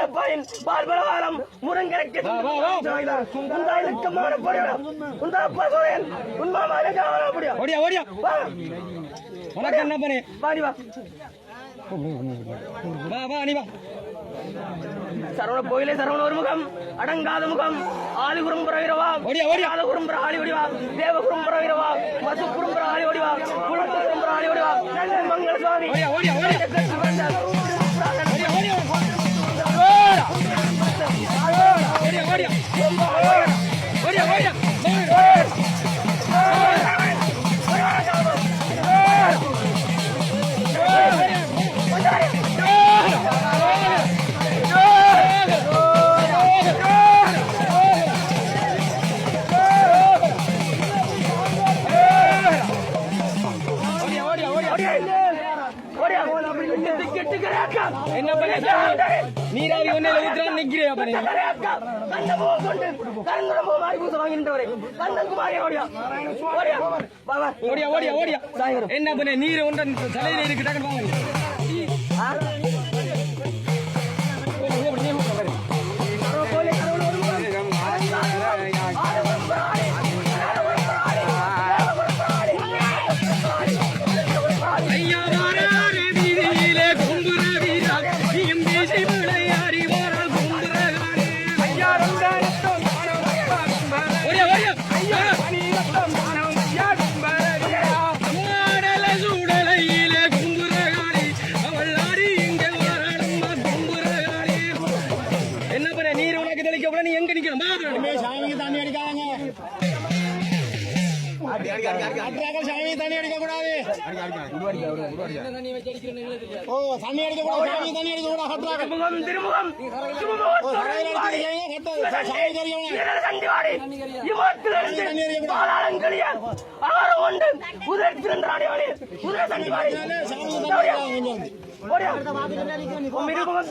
சிறப்பாயின் பார்பலவாரம் முருங்கரைக்கு உந்தா இலக்கமான பொடியா உந்தா அப்பா சோழன் உன்மாமா இலக்கான பொடியா ஓடியா ஓடியா. உனக்கு என்ன பண்ணு வா நீ வா. வா வா நீ வா. சரவண கோயிலே சரவண ஒரு முகம் அடங்காத முகம். ஆளு குறும்புற இரவா ஆளு குறும்புற ஆளி ஒடிவா. தேவ குறும்புற இரவா வசு குறும்புற ஆளி ஒடிவா. குளத்து குறும்புற ஆளி ஒடிவா. மங்கள சுவாமி. என்ன பண்ண நீராவி ஊத்துறான் நிக்கிறியா பண்ணி கரையாக்கா கண்ட போ கொண்டு கரங்குற போ மாறி பூச வாங்கின்றவரே கண்ணன் குமாரி ஓடியா. ஓடியா. வா வா ஓடியா ஓடியா. ஓடியா என்ன பண்ண நீர் ஒன்ற தலையில இருக்கு டக்குனு வாங்க. நீர் உனக்கு தெளிக்க கூட நீ எங்க நிக்கணும்? சாமிக்கு தண்ணி அடிக்காங்க சாமி தண்ணி அடிக்க கூடாது ஓ தண்ணி அடிக்க கூடாது சாமி தண்ணி அடிக்க கூடாது கட்டுறாங்க. சாமி தெரியும் మీరు మొగం